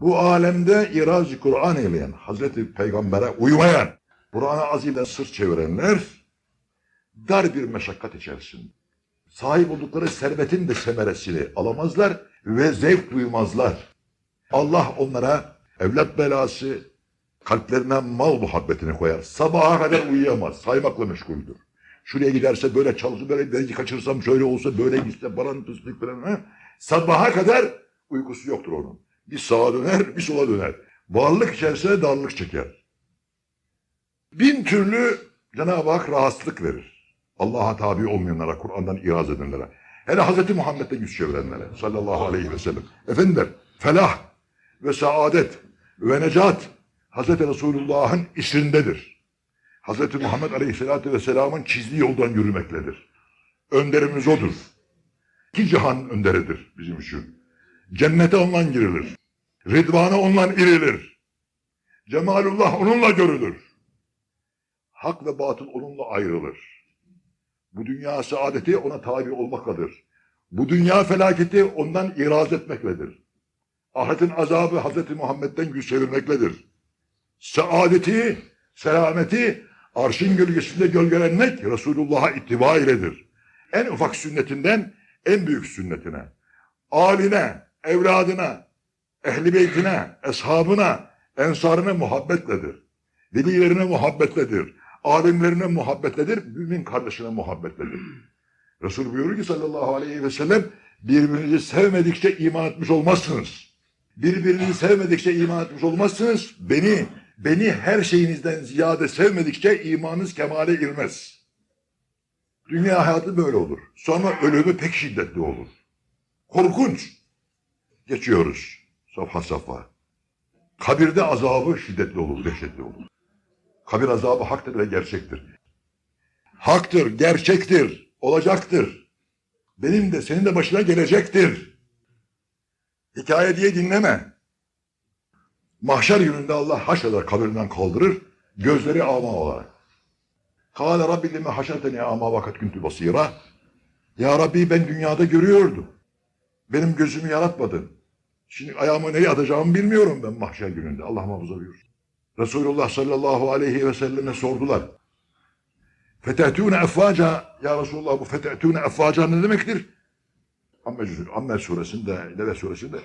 Bu alemde iraz Kur'an eyleyen, Hazreti Peygamber'e uymayan, Kur'an-ı Azim'den sırt çevirenler dar bir meşakkat içerisinde. Sahip oldukları servetin de semeresini alamazlar ve zevk duymazlar. Allah onlara evlat belası, kalplerine mal muhabbetini koyar. Sabaha kadar uyuyamaz, saymakla meşguldür. Şuraya giderse böyle çalışır, böyle belki kaçırsam şöyle olsa, böyle gitse falan tıslık falan. Ha? Sabaha kadar uykusu yoktur onun. Bir sağa döner, bir sola döner. Varlık içerisinde darlık çeker. Bin türlü Cenab-ı Hak rahatsızlık verir. Allah'a tabi olmayanlara, Kur'an'dan iraz edenlere. Hele Hz. Muhammed'den yüz çevirenlere sallallahu aleyhi ve sellem. Efendiler, felah ve saadet ve necat Hz. Resulullah'ın isrindedir. Hz. Muhammed Aleyhisselatü Vesselam'ın çizdiği yoldan yürümektedir. Önderimiz odur. İki cihan önderidir bizim için. Cennete ondan girilir. Ridvana ondan irilir. Cemalullah onunla görülür. Hak ve batıl onunla ayrılır. Bu dünya saadeti ona tabi olmaktadır. Bu dünya felaketi ondan iraz etmektedir. Ahiretin azabı Hz. Muhammed'den yüz çevirmektedir. Saadeti, selameti arşın gölgesinde gölgelenmek Resulullah'a ittiba iledir. En ufak sünnetinden en büyük sünnetine, aline, evladına, ehli beytine, eshabına, ensarına muhabbetledir. Velilerine muhabbetledir. Alimlerine muhabbetledir. Mümin kardeşine muhabbetledir. Resul buyuruyor ki sallallahu aleyhi ve sellem birbirinizi sevmedikçe iman etmiş olmazsınız. Birbirinizi sevmedikçe iman etmiş olmazsınız. Beni, beni her şeyinizden ziyade sevmedikçe imanınız kemale irmez. Dünya hayatı böyle olur. Sonra ölümü pek şiddetli olur. Korkunç. Geçiyoruz safha safha. Kabirde azabı şiddetli olur, dehşetli olur. Kabir azabı haktır ve gerçektir. Haktır, gerçektir, olacaktır. Benim de senin de başına gelecektir. Hikaye diye dinleme. Mahşer gününde Allah haşreder kabirinden kaldırır, gözleri ama olarak. Kâle Rabbi lime haşerteni ama vakat küntü basira. Ya Rabbi ben dünyada görüyordum. Benim gözümü yaratmadın. Şimdi ayağımı nereye atacağımı bilmiyorum ben mahşer gününde. Allah muhafaza buyursun. Resulullah sallallahu aleyhi ve selleme sordular. Fetetûne efvaca ya Resulullah bu fetetûne efvaca ne demektir? Amme, Amme suresinde, Neve suresinde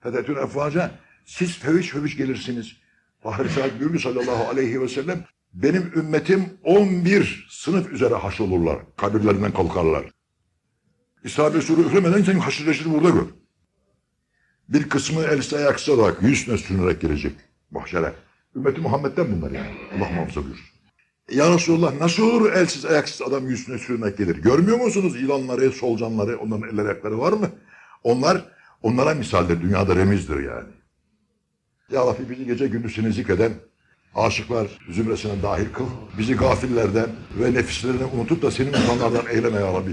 fetetûne efvaca siz feviş feviş gelirsiniz. Fahri Saad buyurdu sallallahu aleyhi ve sellem benim ümmetim 11 sınıf üzere haşrolurlar. Kabirlerinden kalkarlar. İsrail suru üflemeden sen haşreleşini burada gör. Bir kısmı elsi ayaksız olarak yüzüne sürünerek gelecek mahşere. Ümmeti Muhammed'den bunlar yani. Allah muhafaza buyursun. Ya Resulullah nasıl olur elsiz ayaksız adam yüzüne sürünerek gelir? Görmüyor musunuz ilanları, solucanları, onların eller ayakları var mı? Onlar, onlara misaldir. Dünyada remizdir yani. Ya Rabbi bizi gece gündüz seni zikreden aşıklar zümresine dahil kıl. Bizi gafillerden ve nefislerini unutup da senin insanlardan eyleme ya Rabbi.